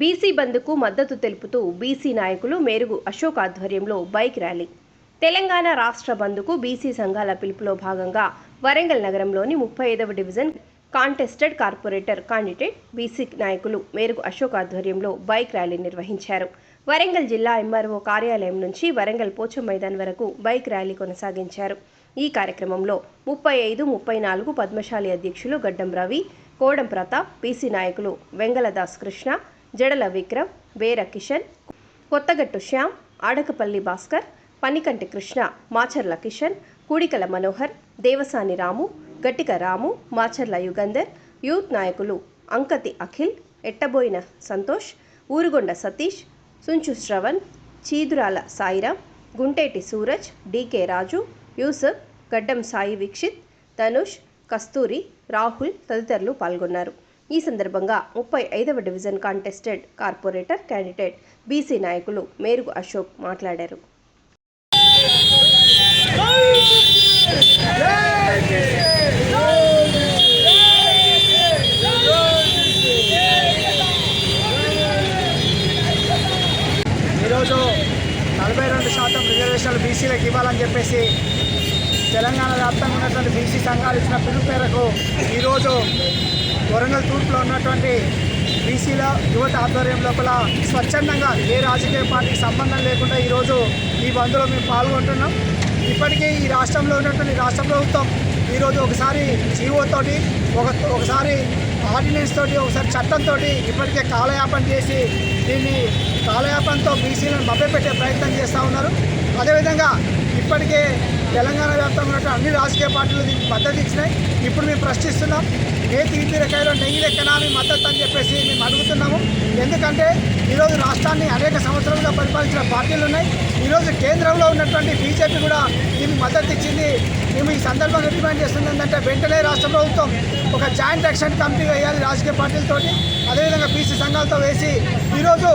BC బంద్కు మద్దతు తెలుపుతూ బీసీ నాయకులు మేరుగు అశోక్ ఆధ్వర్యంలో బైక్ ర్యాలీ. తెలంగాణ రాష్ట్ర బంద్కు బీసీ సంఘాల పిలుపులో భాగంగా వరంగల్ నగరంలోని ముప్పై ఐదవ division contested corporator candidate BC నాయకులు మేరుగు అశోక్ ఆధ్వర్యంలో బైక్ ర్యాలీ నిర్వహించారు. వరంగల్ జిల్లా ఎంఆర్ఓ కార్యాలయం నుంచి వరంగల్ పోచం మైదాన్ వరకు బైక్ ర్యాలీ కొనసాగించారు. ఈ కార్యక్రమంలో ముప్పై ఐదు ముప్పై నాలుగు పద్మశాలి అధ్యక్షులు గడ్డం రవి కోడం ప్రతాప్ బీసీ నాయకులు వెంగళదాస్ కృష్ణ జడల విక్రమ్ వేర కిషన్ కొత్తగట్టు శ్యామ్ ఆడకపల్లి భాస్కర్ పనికంటి కృష్ణ మాచర్ల కిషన్ కూడికల మనోహర్ దేవసాని రాము గట్టిక రాము మాచర్ల యుగంధర్ యూత్ నాయకులు అంకతి అఖిల్ ఎట్టబోయిన సంతోష్ ఊరుగొండ సతీష్ సుంచు శ్రవణ్ చీదురాల సాయిరామ్ గుంటేటి సూరజ్ డీకే రాజు యూసఫ్ గడ్డం సాయి వీక్షిత్ ధనుష్ కస్తూరి రాహుల్ తదితరులు పాల్గొన్నారు. ఈ సందర్భంగా ముప్పై ఐదవ division contested corporator candidate BC నాయకులు మేరుగు అశోక్ మాట్లాడారు. ఈరోజు నలభై రెండు శాతం రిజర్వేషన్లు బీసీలకు ఇవ్వాలని చెప్పేసి తెలంగాణ వ్యాప్తంగా ఉన్నటువంటి బీసీ సంఘాలు ఇచ్చిన పిలుపు మేరకు ఈరోజు వరంగల్ తూర్పులో ఉన్నటువంటి బీసీల యువత ఆధ్వర్యం లోపల స్వచ్ఛందంగా ఏ రాజకీయ పార్టీకి సంబంధం లేకుండా ఈరోజు ఈ బంద్లో మేము పాల్గొంటున్నాం. ఇప్పటికీ ఈ రాష్ట్రంలో ఉన్నటువంటి రాష్ట్ర ప్రభుత్వం ఈరోజు ఒకసారి జీవోతోటి ఒక ఒకసారి ఆర్డినెన్స్ తోటి ఒకసారి చట్టంతో ఇప్పటికే కాలయాపన చేసి దీన్ని కాలయాపనతో బీసీలను మభ్యపెట్టే ప్రయత్నం చేస్తూ ఉన్నారు. అదేవిధంగా ఇప్పటికే తెలంగాణ వ్యాప్తంగా అన్ని రాజకీయ పార్టీలు దీనికి మద్దతు ఇచ్చినాయి. ఇప్పుడు మేము ప్రశ్నిస్తున్నాం ఏ తీపిరకాయలో నెయ్యి లెక్కనా మీ మద్దతు అని చెప్పేసి మేము అడుగుతున్నాము. ఎందుకంటే ఈరోజు రాష్ట్రాన్ని అనేక సంవత్సరాలుగా పరిపాలించిన పార్టీలు ఉన్నాయి. ఈరోజు కేంద్రంలో ఉన్నటువంటి బీజేపీ కూడా దీనికి మద్దతు ఇచ్చింది. మేము ఈ సందర్భంగా డిమాండ్ చేస్తుంది ఏంటంటే వెంటనే రాష్ట్ర ప్రభుత్వం ఒక జాయింట్ యాక్షన్ కమిటీ వేయాలి రాజకీయ పార్టీలతోటి. అదేవిధంగా బీసీ సంఘాలతో వేసి ఈరోజు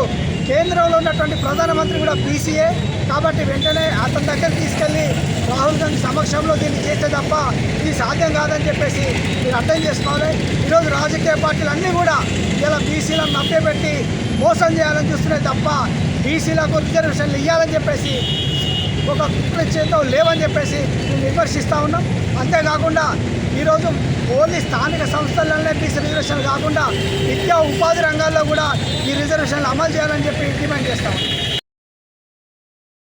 కేంద్రంలో ఉన్నటువంటి ప్రధానమంత్రి కూడా బీసీఏ కాబట్టి వెంటనే అతని దగ్గర తీసుకెళ్ళి రాహుల్ గాంధీ సమక్షంలో దీన్ని చేస్తే తప్ప ఇది సాధ్యం కాదని చెప్పేసి మీరు అర్థం చేసుకోవాలి. ఈరోజు రాజకీయ పార్టీలు అన్నీ కూడా ఇలా బీసీలను నప్పేపెట్టి మోసం చేయాలని చూస్తున్నాయి తప్ప బీసీలకు రిజర్వేషన్లు ఇవ్వాలని చెప్పేసి ఒక చేతో లేవని చెప్పేసి మేము విమర్శిస్తూ ఉన్నాం. అంతేకాకుండా ఈరోజు ఓన్లీ స్థానిక సంస్థలలోనే బీసీ రిజర్వేషన్ కాకుండా విద్యా ఉపాధి రంగాల్లో రిజర్వేషన్లు అమలు చేయాలని చెప్పి డిమాండ్ చేస్తాం.